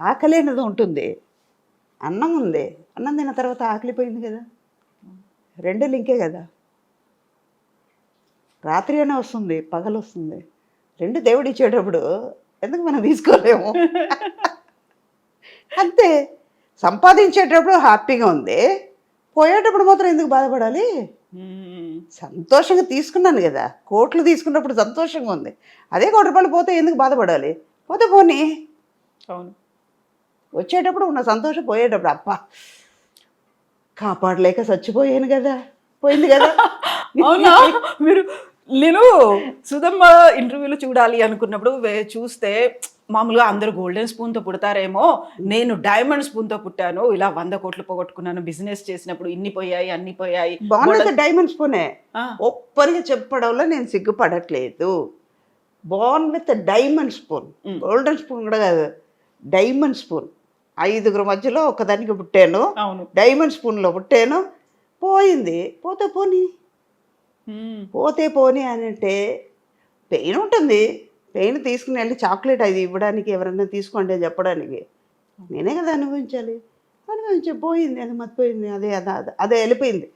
ఆకలి అనేది ఉంటుంది. అన్నం ఉంది. అన్నం తిన్న తర్వాత ఆకలి పోయింది కదా. రెండు లింకే కదా. రాత్రి అయినా వస్తుంది పగలు వస్తుంది. రెండు దేవుడు ఇచ్చేటప్పుడు ఎందుకు మనం తీసుకోలేము? అంతే. సంపాదించేటప్పుడు హ్యాపీగా ఉంది. పోయేటప్పుడు మాత్రం ఎందుకు బాధపడాలి. సంతోషంగా తీసుకున్నాను కదా. కోట్లు తీసుకున్నప్పుడు సంతోషంగా ఉంది. అదే కోటి రూపాయలు పోతే ఎందుకు బాధపడాలి? పోతే పోనీ. అవును. వచ్చేటప్పుడు ఉన్న సంతోషం పోయేటప్పుడు అప్ప కాపాడలేక చచ్చిపోయాను కదా పోయింది కదా. అవునా? మీరు నేను సుధమ్మ ఇంటర్వ్యూలో చూడాలి అనుకున్నప్పుడు చూస్తే మామూలుగా అందరూ గోల్డెన్ స్పూన్తో పుడతారేమో నేను డైమండ్ స్పూన్తో పుట్టాను ఇలా వంద కోట్లు పోగొట్టుకున్నాను బిజినెస్ చేసినప్పుడు ఇన్ని పోయాయి అన్ని పోయాయి. బాగున్నది డైమండ్ స్పూనే ఒప్పరిగా చెప్పడంలో నేను సిగ్గుపడట్లేదు. Born with diamond spoon golden spoon కూడా కాదు డైమండ్ స్పూన్ ఐదుగురు మధ్యలో ఒకదానికి పుట్టాను. డైమండ్ స్పూన్లో పుట్టాను. పోయింది. పోతే పోనీ. పోతే పోనీ అని అంటే పెయిన్ ఉంటుంది. పెయిన్ తీసుకుని వెళ్ళి చాక్లెట్ అది ఇవ్వడానికి ఎవరైనా తీసుకోండి అని చెప్పడానికి. నేనే కదా అనుభవించాలి. అనుభవించే పోయింది. అది మర్చిపోయింది. అదే అదే- అదే వెళ్ళిపోయింది.